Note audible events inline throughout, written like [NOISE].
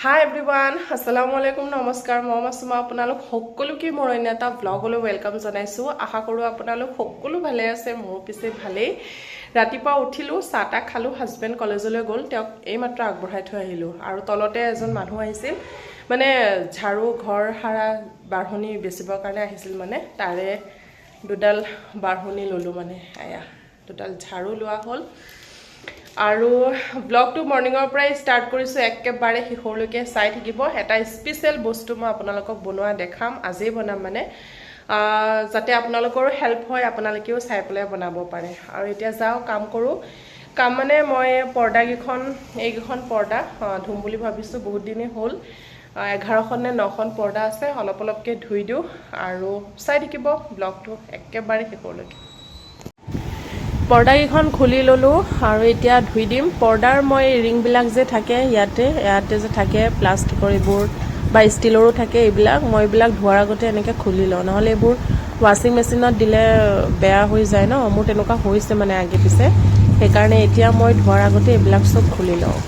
হাই everyone আসসালামু আলাইকুম নমস্কাৰ মই মাছুমা আপোনালোক সকলোকে মোৰ অন্য এটা ব্লগলৈ ৱেলকাম জনাইছোঁ আশা কৰোঁ আপোনালোক সকলো ভালে আছে মোৰো পিছে ভালেই ৰাতিপুৱা উঠিলোঁ চাহ তাহ খালোঁ হাজবেণ্ড কলেজলৈ গ'ল তেওঁক এইমাত্ৰ আগবঢ়াই থৈ আহিলোঁ আৰু তলতে এজন মানুহ আহিছিল মানে ঝাৰু ঘৰ সাৰা বাঢ়নি বেচিবৰ কাৰণে আহিছিল মানে তাৰে দুডাল বাঢ়নি ল'লোঁ মানে এয়া দুডাল ঝাৰু লোৱা হ'ল আৰু ব্লগটো মৰ্ণিঙৰ পৰাই ষ্টাৰ্ট কৰিছোঁ একেবাৰে শেষৰলৈকে চাই থাকিব। এটা স্পেচিয়েল বস্তু মই আপোনালোকক বনোৱা দেখাম আজিয়ে বনাম মানে। যাতে আপোনালোকৰো হেল্প হয় আপোনালোকেও চাই পেলাই বনাব পাৰে। আৰু এতিয়া যাওঁ কাম কৰোঁ। কাম মানে মই পৰ্দাকেইখন এইকেইখন পৰ্দা ধুম বুলি ভাবিছোঁ বহুত দিনেই হ'ল। এঘাৰখন নে নখন পৰ্দা আছে অলপ অলপকৈ ধুই দিওঁ আৰু চাই থাকিব ব্লগটো একেবাৰে শেষৰলৈকে। পৰ্দাকেইখন খুলি ল'লোঁ আৰু এতিয়া ধুই দিম। পৰ্দাৰ মই ৰিংবিলাক যে থাকে ইয়াতে ইয়াতে যে থাকে প্লাষ্টিকৰ এইবোৰ বা ষ্টীলৰো থাকে এইবিলাক মই এইবিলাক ধোৱাৰ আগতে এনেকৈ খুলি লওঁ। নহ'লে এইবোৰ ৱাশ্বিং মেচিনত দিলে বেয়া হৈ যায় ন? মোৰ তেনেকুৱা হৈছে মানে আগে পিছে। সেইকাৰণে এতিয়া মই ধোৱাৰ আগতে এইবিলাক চব খুলি লওঁ।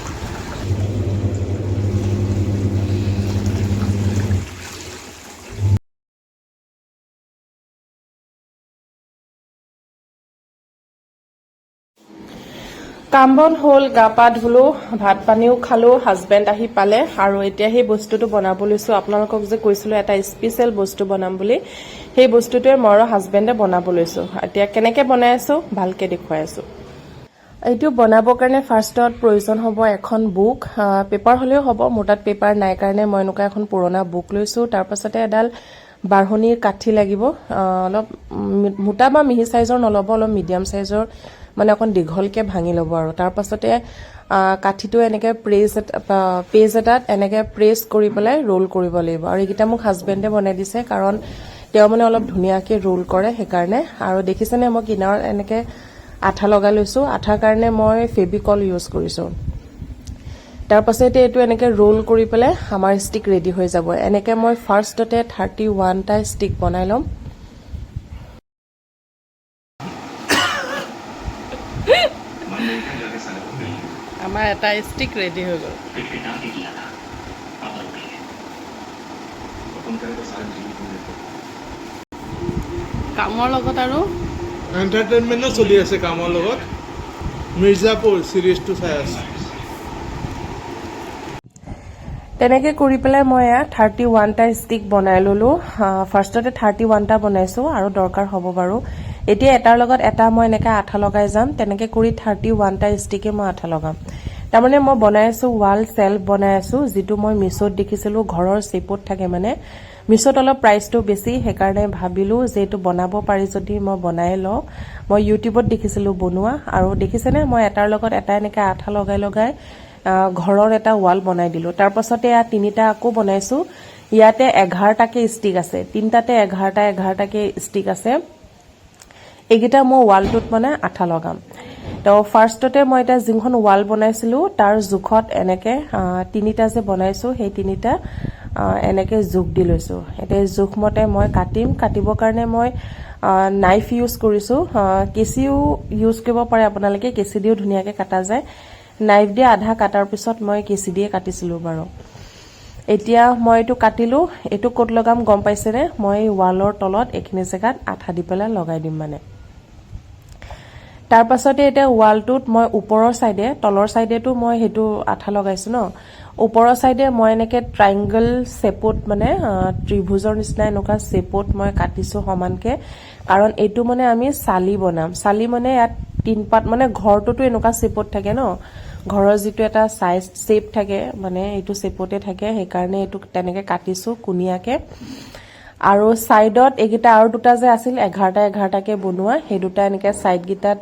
কাম বন হ'ল, গা পা ধুলো, ভাত পানীও খালো হাজবেণ্ড আহি পালে আৰু এতিয়া সেই বস্তুটো বনাব লৈছোঁ। আপোনালোকক যে কৈছিলোঁ, এটা স্পেচিয়েল বস্তু বনাম বুলি। সেই বস্তুটোৱে মই আৰু হাজবেণ্ডে বনাব লৈছোঁ। এতিয়া কেনেকৈ বনাই আছোঁ, ভালকৈ দেখুৱাই আছোঁ। এইটো বনাবৰ কাৰণে ফাৰ্ষ্টত প্ৰয়োজন হ'ব এখন বুক পেপাৰ হ'লেও হ'ব, মোৰ তাত পেপাৰ নাই কাৰণে মই এনেকুৱা এখন পুৰণা বুক লৈছোঁ। তাৰপাছতে এডাল বাঢ়নিৰ কাঠি লাগিব। অলপ মোটা বা মিহি চাইজৰ নল'ব, অলপ মিডিয়াম চাইজৰ মানে অকণ দীঘলকৈ ভাঙি ল'ব আৰু। তাৰপাছতে কাঠিটো এনেকৈ প্ৰেছ এটা পেজ এটাত এনেকৈ প্ৰেছ কৰি পেলাই ৰোল কৰিব লাগিব। আৰু এইকেইটা মোক হাজবেণ্ডে বনাই দিছে কাৰণ তেওঁ মানে অলপ ধুনীয়াকৈ ৰোল কৰে সেইকাৰণে। আৰু দেখিছেনে মই কিনাৰত এনেকৈ আঠা লগাই লৈছোঁ। আঠাৰ কাৰণে মই ফেবিকল ইউজ কৰিছোঁ। তাৰ পাছতে এইটো এনেকৈ ৰোল কৰি পেলাই আমাৰ ষ্টিক ৰেডি হৈ যাব। এনেকৈ মই ফাৰ্ষ্টতে থাৰ্টি ওৱানটা ষ্টিক বনাই ল'ম। আমাৰ এটা ষ্টিক ৰেডি হৈ গ'ল। কামৰ লগত আৰু? এণ্টাৰটেইনমেণ্টো চলি আছে কামৰ লগত? মিৰ্জাপুৰ চিৰিজটো চাই আছে। তেনেকৈ কৰি পেলাই মই এয়া থাৰ্টি ওৱানটা ষ্টিক বনাই ল'লোঁ। ফাৰ্ষ্টতে থাৰ্টি ওৱানটা বনাইছোঁ আৰু দৰকাৰ হ'ব বাৰু। এতিয়া এটাৰ লগত এটা মই এনেকৈ আঠা লগাই যাম তেনেকৈ কৰি থাৰ্টি ওৱানটা ষ্টিকে মই আঠা লগাম। তাৰমানে মই বনাই আছোঁ ৱাল চেল্ফ বনাই আছোঁ যিটো মই মিছত দেখিছিলোঁ ঘৰৰ চেপত থাকে মানে। মিছত অলপ প্ৰাইচটো বেছি সেইকাৰণে ভাবিলোঁ যে এইটো বনাব পাৰি যদি মই বনাই লওঁ। মই ইউটিউবত দেখিছিলোঁ বনোৱা আৰু দেখিছেনে মই এটাৰ লগত এটা এনেকৈ আঠা লগাই লগাই ঘৰৰ এটা ৱাল বনাই দিলোঁ। তাৰ পাছতে ইয়াত তিনিটা আকৌ বনাইছোঁ। ইয়াতে এঘাৰটাকে ষ্টিক আছে তিনিটাতে এঘাৰটা এঘাৰটাকে ষ্টিক আছে। এইকেইটা মই ৱালটোত মানে আঠা লগাম। তো ফাৰ্ষ্টতে মই এতিয়া যোনখন ৱাল বনাইছিলোঁ তাৰ জোখত এনেকৈ তিনিটা যে বনাইছোঁ সেই তিনিটা এনেকৈ জোখ দি লৈছোঁ। এতিয়া জোখমতে মই কাটিম। কাটিবৰ কাৰণে মই নাইফ ইউজ কৰিছোঁ। কেঁচিও ইউজ কৰিব পাৰে আপোনালোকে কেঁচি দিও ধুনীয়াকৈ কাটা যায়। নাইফ দিয়ে আধা কাটাৰ পিছত মই কেঁচি দিয়ে কাটিছিলোঁ বাৰু। এতিয়া মই এইটো কাটিলোঁ। এইটো ক'ত লগাম গম পাইছেনে? মই ৱালৰ তলত এইখিনি জেগাত আঠা দি পেলাই লগাই দিম মানে। তাৰ পাছতে এতিয়া ৱালটোত মই ওপৰৰ চাইডে তলৰ চাইডেতো মই সেইটো আঠা লগাইছোঁ ন। ওপৰৰ চাইডে মই এনেকৈ ট্ৰাইংগল শ্বেপত মানে ত্ৰিভুজৰ নিচিনা এনেকুৱা শ্বেপত মই কাটিছোঁ সমানকৈ। কাৰণ এইটো মানে আমি চালি বনাম। চালি মানে ইয়াত তিনপাত মানে ঘৰটোতো এনেকুৱা শ্বেপত থাকে ন। ঘৰৰ যিটো এটা চাইজ শ্বেপ থাকে মানে এইটো শ্বেপতে থাকে সেইকাৰণে এইটো তেনেকৈ কাটিছোঁ কুনিয়াকৈ। আৰু ছাইডত এইকেইটা আৰু দুটা যে আছিল এঘাৰটা এঘাৰটাকে বনোৱা সেই দুটা এনেকৈ ছাইডকেইটাত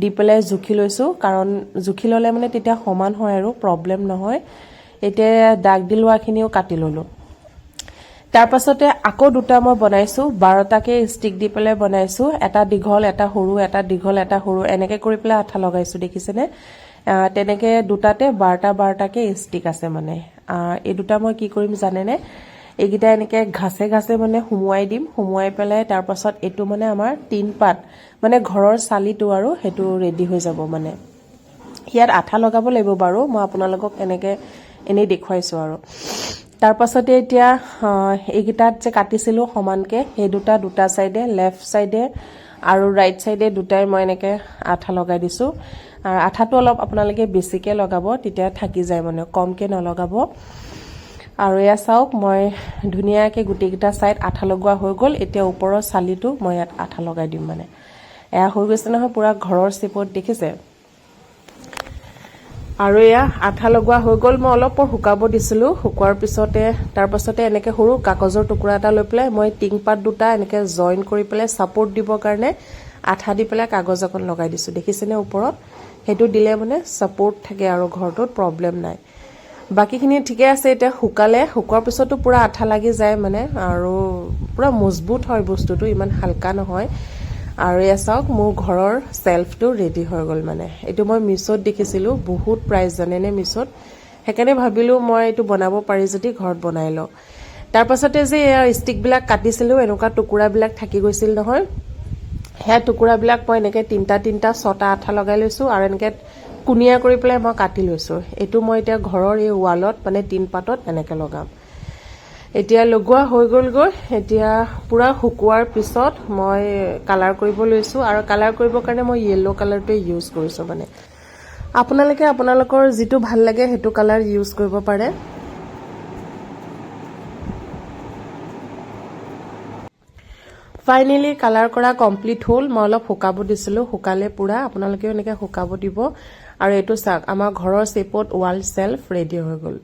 দি পেলাই জুখি লৈছোঁ। কাৰণ জুখি ল'লে মানে তেতিয়া সমান হয় আৰু প্ৰব্লেম নহয়। এতিয়া দাগ দি লোৱাখিনিও কাটি ল'লোঁ। তাৰ পাছতে আকৌ দুটা মই বনাইছোঁ। বাৰটাকে ষ্টিক দি পেলাই বনাইছোঁ। এটা দীঘল এটা সৰু এটা দীঘল এটা সৰু এনেকৈ কৰি পেলাই আঠা লগাইছোঁ দেখিছেনে? তেনেকৈ দুটাতে বাৰটা বাৰটাকে ষ্টিক আছে মানে। এই দুটা মই কি কৰিম জানেনে? এইকেইটা এনেকৈ ঘাচে ঘাচে মানে সুমুৱাই দিম সুমুৱাই পেলাই তাৰ পাছত এইটো মানে আমাৰ তিন পাত মানে ঘৰৰ চালিটো আৰু সেইটো ৰেডি হৈ যাব মানে। ইয়াত আঠা লগাব লাগিব বাৰু মই আপোনালোকক এনেকৈ এনেই দেখুৱাইছোঁ আৰু। তাৰ পাছতে এতিয়া এইকেইটাত যে কাটিছিলোঁ সমানকে সেই দুটা দুটা চাইডে লেফ্ট চাইডে আৰু ৰাইট চাইডে দুটাই মই এনেকৈ আঠা লগাই দিছোঁ। আঠাটো অলপ আপোনালোকে বেছিকৈ লগাব তেতিয়া থাকি যায় মানে কমকৈ নলগাব। আৰু এয়া চাওক মই ধুনীয়াকৈ গোটেইকেইটা ছাইড আঠা লগোৱা হৈ গ'ল। এতিয়া ওপৰৰ চালিটো মই ইয়াত আঠা লগাই দিম মানে। এয়া হৈ গৈছে নহয় পূৰা ঘৰৰ চেপত দেখিছে? আৰু এয়া আঠা লগোৱা হৈ গ'ল। মই অলপ শুকাব দিছিলোঁ। শুকোৱাৰ পিছতে তাৰ পাছতে এনেকৈ সৰু কাগজৰ টুকুৰা এটা লৈ পেলাই মই টিংপাত দুটা এনেকৈ জইন কৰি পেলাই ছাপৰ্ট দিবৰ কাৰণে আঠা দি পেলাই কাগজ এখন লগাই দিছোঁ। দেখিছেনে ওপৰত? সেইটো দিলে মানে ছাপৰ্ট থাকে আৰু ঘৰটোত প্ৰব্লেম নাই। বাকীখিনি ঠিকে আছে এতিয়া শুকালে শুকোৱাৰ পিছতো পূৰা আঠা লাগি যায় মানে আৰু পূৰা মজবুত হয় বস্তুটো ইমান হালকা নহয়। আৰু এয়া চাওক মোৰ ঘৰৰ চেল্ফটো ৰেডি হৈ গ'ল মানে। এইটো মই মিছত দেখিছিলোঁ বহুত প্ৰাইচ জানেনে মিছত? সেইকাৰণে ভাবিলোঁ মই এইটো বনাব পাৰি যদি ঘৰত বনাই লওঁ। তাৰপাছতে যে এয়া ষ্টিকবিলাক কাটিছিলোঁ এনেকুৱা টুকুৰাবিলাক থাকি গৈছিল নহয়। সেয়া টুকুৰাবিলাক মই এনেকৈ তিনিটা তিনিটা ছটা আঠা লগাই লৈছোঁ আৰু এনেকৈ কুনিয়া কৰি পেলাই মই কাটি লৈছোঁ। এইটো মই এতিয়া ঘৰৰ এই ৱালত মানে টিনপাতত এনেকৈ লগাম। এতিয়া লগোৱা হৈ গ'লগৈ। এতিয়া পূৰা শুকোৱাৰ পিছত মই কালাৰ কৰিব লৈছোঁ আৰু কালাৰ কৰিবৰ কাৰণে মই য়েল্ল' কালাৰটোৱে ইউজ কৰিছোঁ মানে। আপোনালোকে আপোনালোকৰ যিটো ভাল লাগে সেইটো কালাৰ ইউজ কৰিব পাৰে। ফাইনেলি কালাৰ কৰা কমপ্লিট হ'ল। মই অলপ শুকাব দিছিলোঁ। শুকালে পূৰা আপোনালোকেও এনেকৈ শুকাব দিব। আৰু এইটো চাওক আমাৰ ঘৰৰ শ্বেপত ৱাল চেল্ফ ৰেডি হৈ গ'ল।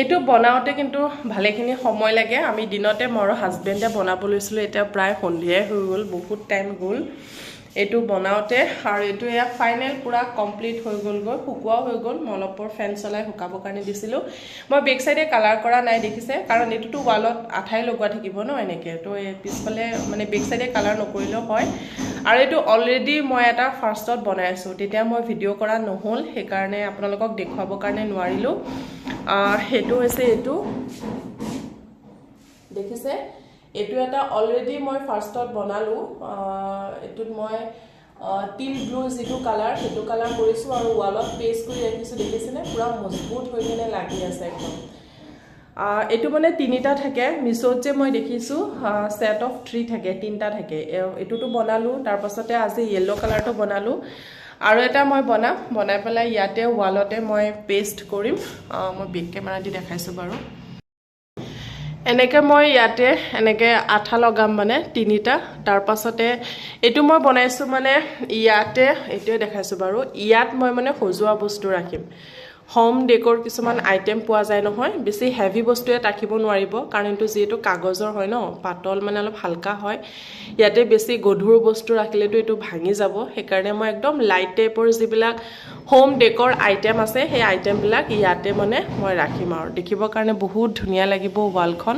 এইটো বনাওঁতে কিন্তু ভালেখিনি সময় লাগে। আমি দিনতে মই আৰু হাজবেণ্ডে বনাব লৈছিলোঁ এতিয়া প্ৰায় সন্ধিয়াই হৈ গ'ল বহুত টাইম গ'ল। এইটো বনাওঁতে আৰু এইটো এয়া ফাইনেল পূৰা কমপ্লিট হৈ গ'লগৈ শুকোৱাও হৈ গ'ল। মই অলপৰ ফেন চলাই শুকাবৰ কাৰণে দিছিলোঁ। মই বেক চাইডে কালাৰ কৰা নাই দেখিছে কাৰণ এইটোতো ৱালত আঠাই লগোৱা থাকিব ন এনেকৈ। তো পিছফালে মানে বেক চাইডে কালাৰ নকৰিলেও হয়। আৰু এইটো অলৰেডি মই এটা ফাৰ্ষ্টত বনাই আছোঁ। তেতিয়া মই ভিডিঅ' কৰা নহ'ল সেইকাৰণে আপোনালোকক দেখুৱাবৰ কাৰণে নোৱাৰিলোঁ। সেইটো হৈছে এইটো। দেখিছে? এইটো এটা অলৰেডি মই ফাৰ্ষ্টত বনালোঁ। এইটোত মই টিল ব্লু যিটো কালাৰ সেইটো কালাৰ কৰিছোঁ আৰু ৱালত পেষ্ট কৰি ৰাখিছোঁ। দেখিছেনে? পূৰা মজবুত হৈ কিনে লাগি আছে একদম। এইটো মানে তিনিটা থাকে। মিছত যে মই দেখিছোঁ ছেট অফ থ্ৰী থাকে তিনিটা থাকে। এইটোতো বনালোঁ তাৰপাছতে আজি য়েল্ল' কালাৰটো বনালোঁ। আৰু এটা মই বনাম বনাই পেলাই ইয়াতে ৱালতে মই পেষ্ট কৰিম। মই বিগ কেমেৰা দি দেখাইছোঁ বাৰু। এনেকৈ মই ইয়াতে এনেকৈ আঠা লগাম মানে তিনিটা। তাৰ পাছতে এইটো মই বনাইছোঁ মানে ইয়াতে এইটোৱে দেখাইছোঁ বাৰু। ইয়াত মই মানে সজোৱা বস্তু ৰাখিম। হোম ডেকৰ কিছুমান আইটেম পোৱা যায় নহয় বেছি হেভি বস্তু ইয়াত ৰাখিব নোৱাৰিব কাৰণ এইটো যিহেতু কাগজৰ হয় ন পাতল মানে অলপ হালকা হয় ইয়াতে বেছি গধুৰ বস্তু ৰাখিলেতো এইটো ভাঙি যাব সেইকাৰণে মই একদম লাইট টাইপৰ যিবিলাক হোম ডেকৰ আইটেম আছে সেই আইটেমবিলাক ইয়াতে মানে মই ৰাখিম আৰু। দেখিবৰ কাৰণে বহুত ধুনীয়া লাগিব ৱালখন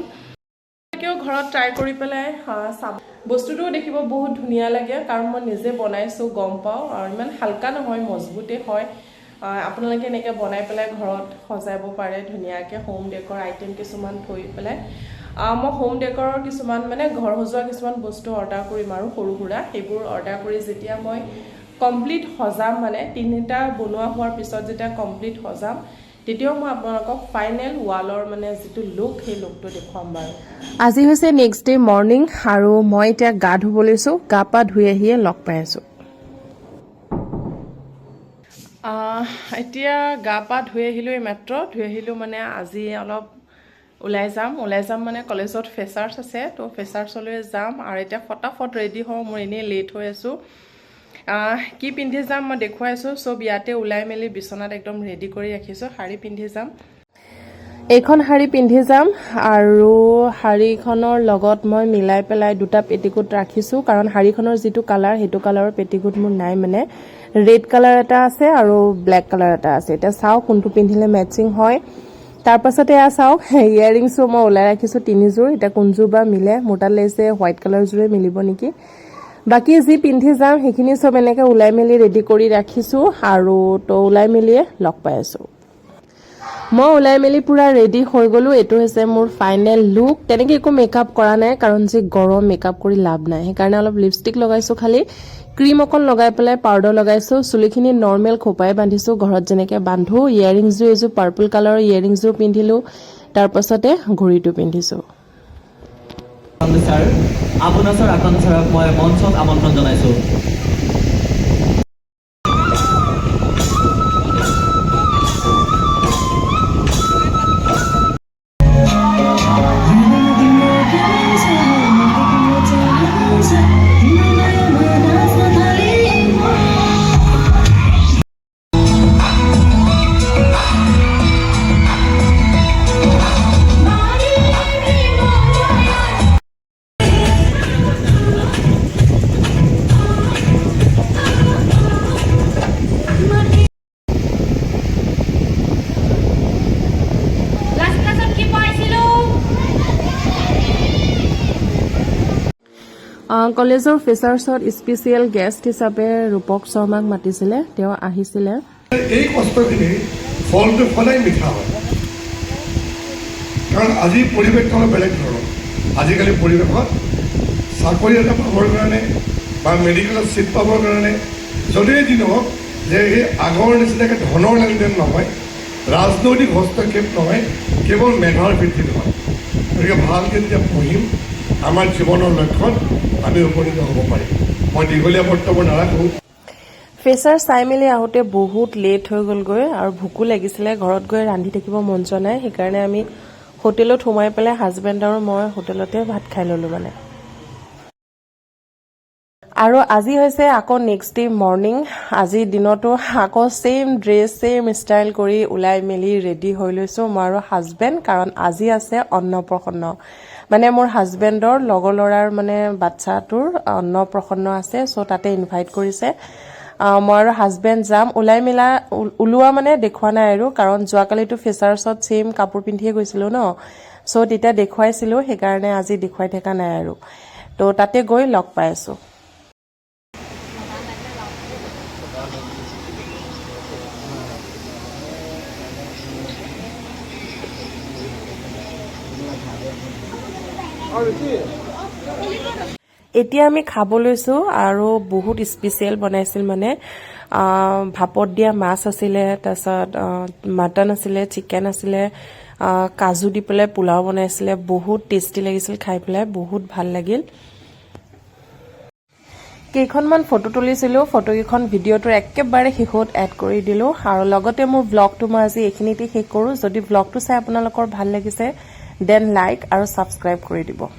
ঘৰত ট্ৰাই কৰি পেলাই চাব বস্তুটোও দেখিব বহুত ধুনীয়া লাগে কাৰণ মই নিজে বনাইছোঁ গম পাওঁ আৰু ইমান হালকা নহয় মজবুতেই হয়। আপোনালোকে এনেকৈ বনাই পেলাই ঘৰত সজাব পাৰে ধুনীয়াকৈ হোম ডেকৰ আইটেম কিছুমান থৈ পেলাই। মই হোম ডেকৰৰ কিছুমান মানে ঘৰ সজোৱা কিছুমান বস্তু অৰ্ডাৰ কৰিম আৰু সৰু সুৰা। সেইবোৰ অৰ্ডাৰ কৰি যেতিয়া মই কমপ্লিট সজাম মানে তিনিটা বনোৱা হোৱাৰ পিছত যেতিয়া কমপ্লিট সজাম তেতিয়াও মই আপোনালোকক ফাইনেল ৱালৰ মানে যিটো লুক সেই লুকটো দেখুৱাম বাৰু। আজি হৈছে নেক্সট ডে মৰ্ণিং আৰু মই এতিয়া গা ধুব লৈছোঁ গা পা ধুই আহিয়ে লগ পাই আছোঁ। এতিয়া গা পা ধুই আহিলোঁ এই মাত্ৰ ধুই আহিলোঁ মানে আজি অলপ ওলাই যাম। ওলাই যাম মানে কলেজত ফেচাৰ্ছ আছে তো ফেচাৰ্ছলৈ যাম আৰু এতিয়া ফটাফট ৰেডি হওঁ মোৰ এনেই লেট হৈ আছোঁ। কি পিন্ধি যাম মই দেখুৱাইছোঁ চব ইয়াতে ওলাই মেলি বিচনাত একদম ৰেডি কৰি ৰাখিছোঁ শাৰী পিন্ধি যাম। এইখন শাৰী পিন্ধি যাম আৰু শাৰীখনৰ লগত মই মিলাই পেলাই দুটা পেটিকোট ৰাখিছোঁ কাৰণ শাৰীখনৰ যিটো কালাৰ সেইটো কালাৰৰ পেটিকোট মোৰ নাই মানে। ৰেড কালাৰ এটা আছে আৰু ব্লেক কালাৰ এটা আছে। এতিয়া চাওঁ কোনটো পিন্ধিলে মেটচিং হয়। তাৰ পাছতে এয়া চাওক ইয়েৰিংছো [LAUGHS] মই ওলাই ৰাখিছোঁ তিনিযোৰ। এতিয়া কোনযোৰ বা মিলে, মোৰ তাত লাগিছে হোৱাইট কালাৰযোৰে মিলিব নেকি? বাকী যি পিন্ধি যাম, সেইখিনি চব এনেকৈ ওলাই মেলি ৰেডি কৰি ৰাখিছোঁ আৰু তো ওলাই মেলিয়ে লগ পাই আছোঁ। মই ওলাই মেলি পুৰা ৰেডি হৈ গ'লো। এইটো হৈছে মোৰ ফাইনেল লুক তেনেকে একো মেকআপ কৰা নাই, কাৰণ যি গৰম মেকআপ কৰি লাভ নাই। সেইকাৰণে অলপ লিপষ্টিক লগাইছো খালি। ক্ৰীম অকণ লগাই পেলাই পাউডাৰ লগাইছো চুলিখিনি নৰ্মেল খোপাই বান্ধিছো ঘৰত যেনেকে বান্ধো ইয়েৰিংছযোৰ এইযোৰ পাৰ্পল কালাৰৰ ইয়েৰিংছযোৰ পিন্ধিলো তাৰ পাছতে ঘড়ীটো পিন্ধিছো। আপোনাৰ ছাৰক মই মঞ্চত আমন্ত্ৰণ জনাইছোঁ। কলেজৰ ফেচাৰ্ছত স্পেচিয়েল গেষ্ট হিচাপে ৰূপক শৰ্মাক মাতিছিলে। তেওঁ আহিছিলে। এই কষ্টখিনি ফলটো সদায় মিঠা হয়। কাৰণ আজিৰ পৰিৱেশটো অলপ বেলেগ ধৰণৰ। আজিকালি পৰিৱেশত চাকৰি এটা পাবৰ কাৰণে বা মেডিকেলত ছিট পাবৰ কাৰণে যদিও যি নহওক যে সেই আগৰ নিচিনাকৈ ধনৰ লেনদেন নহয় ৰাজনৈতিক হস্তক্ষেপ নহয় কেৱল মেধাৰ ভিত্তিত হয় গতিকে ভালকৈ যেতিয়া পঢ়িম আমাৰ জীৱনৰ লক্ষ্যত আমি উপনীত হ'ব পাৰিম মই দীঘলীয়া বক্তব্য নাৰাখোঁ। ফেচাৰ চাই মেলি আহোঁতে বহুত লেট হৈ গ'লগৈ আৰু ভোকো লাগিছিলে ঘৰত গৈ ৰান্ধি থাকিব মন যোৱা নাই। সেইকাৰণে আমি হোটেলত সোমাই পেলাই হাজবেণ্ড আৰু মই হোটেলতে ভাত খাই ল'লো মানে। আৰু আজি হৈছে আকৌ নেক্সট ডে মৰ্ণিং আজিৰ দিনতো আকৌ ছেইম ড্ৰেছ ছেইম ষ্টাইল কৰি ওলাই মেলি ৰেডি হৈ লৈছোঁ মই আৰু হাজবেণ্ড কাৰণ আজি আছে অন্নপ্ৰসন্ন। মানে মোৰ হাজবেণ্ডৰ লগৰ ল'ৰাৰ মানে বাচ্ছাটোৰ অন্নপ্ৰসন্ন আছে চ' তাতে ইনভাইট কৰিছে। মই আৰু হাজবেণ্ড যাম। ওলাই মেলা ওলোৱা মানে দেখুওৱা নাই আৰু কাৰণ যোৱাকালিতো ফেচাৰ্ছত ছেইম কাপোৰ পিন্ধিয়ে গৈছিলোঁ ন। চ' তেতিয়া দেখুৱাইছিলোঁ সেইকাৰণে আজি দেখুৱাই থকা নাই আৰু। ত' তাতে গৈ লগ পাই আছোঁ। এতিয়া আমি খাব লৈছোঁ আৰু বহুত স্পেচিয়েল বনাইছিল মানে। ভাপত দিয়া মাছ আছিলে তাৰপিছত মাটন আছিলে চিকেন আছিলে কাজু দি পেলাই পোলাও বনাইছিলে বহুত টেষ্টি লাগিছিল খাই পেলাই বহুত ভাল লাগিল। কেইখনমান ফটো তুলিছিলোঁ ফটোকেইখন ভিডিঅ'টোৰ একেবাৰে শেষত এড কৰি দিলোঁ। আৰু লগতে মোৰ ব্লগটো মই আজি এইখিনিতে শেষ কৰোঁ। যদি ব্লগটো চাই আপোনালোকৰ ভাল লাগিছে দেন লাইক আৰু ছাবস্ক্ৰাইব কৰি দিব।